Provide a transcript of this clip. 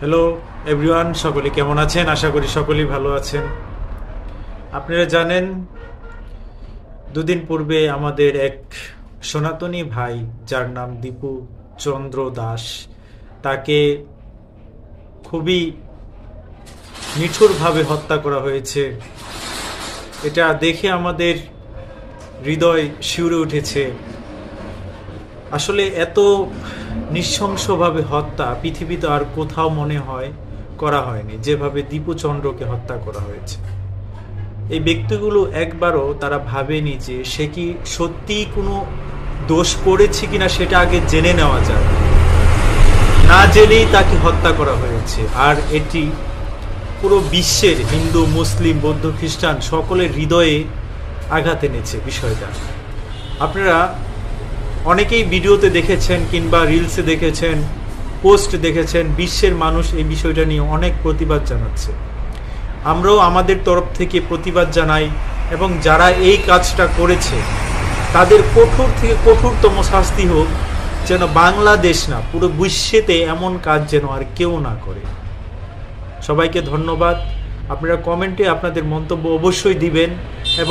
Hello everyone সকলে কেমন আছেন? আশা করি সকলেই ভালো আছেন। আপনারা জানেন, দুদিন পূর্বে আমাদের এক সনাতনী ভাই, যার নাম দীপু চন্দ্র দাস, তাকে খুবই নিঠুরভাবে হত্যা করা হয়েছে। এটা দেখে আমাদের হৃদয় শিউরে উঠেছে। আসলে এত নৃশংসভাবে হত্যা পৃথিবীতে আর কোথাও মনে হয় করা হয়নি, যেভাবে দীপুচন্দ্রকে হত্যা করা হয়েছে। এই ব্যক্তিগুলো একবারও তারা ভাবেনি যে সে কি সত্যিই কোনো দোষ করেছে কিনা সেটা আগে জেনে নেওয়া যায় না জেনেই তাকে হত্যা করা হয়েছে। আর এটি পুরো বিশ্বের হিন্দু, মুসলিম, বৌদ্ধ, খ্রিস্টান সকলের হৃদয়ে আঘাত এনেছে বিষয়টা। আপনারা অনেকেই ভিডিওতে দেখেছেন কিংবা রিলসে দেখেছেন পোস্ট দেখেছেন, বিশ্বের মানুষ এই বিষয়টা নিয়ে অনেক প্রতিবাদ জানাচ্ছে। আমরাও আমাদের তরফ থেকে প্রতিবাদ জানাই এবং যারা এই কাজটা করেছে, তাদের কঠোর থেকে কঠোরতম শাস্তি হোক, যেন বাংলাদেশ না, পুরো বিশ্বেতে এমন কাজ যেন আর কেউ না করে। সবাইকে ধন্যবাদ। আপনারা কমেন্টে আপনাদের মন্তব্য অবশ্যই দিবেন এবং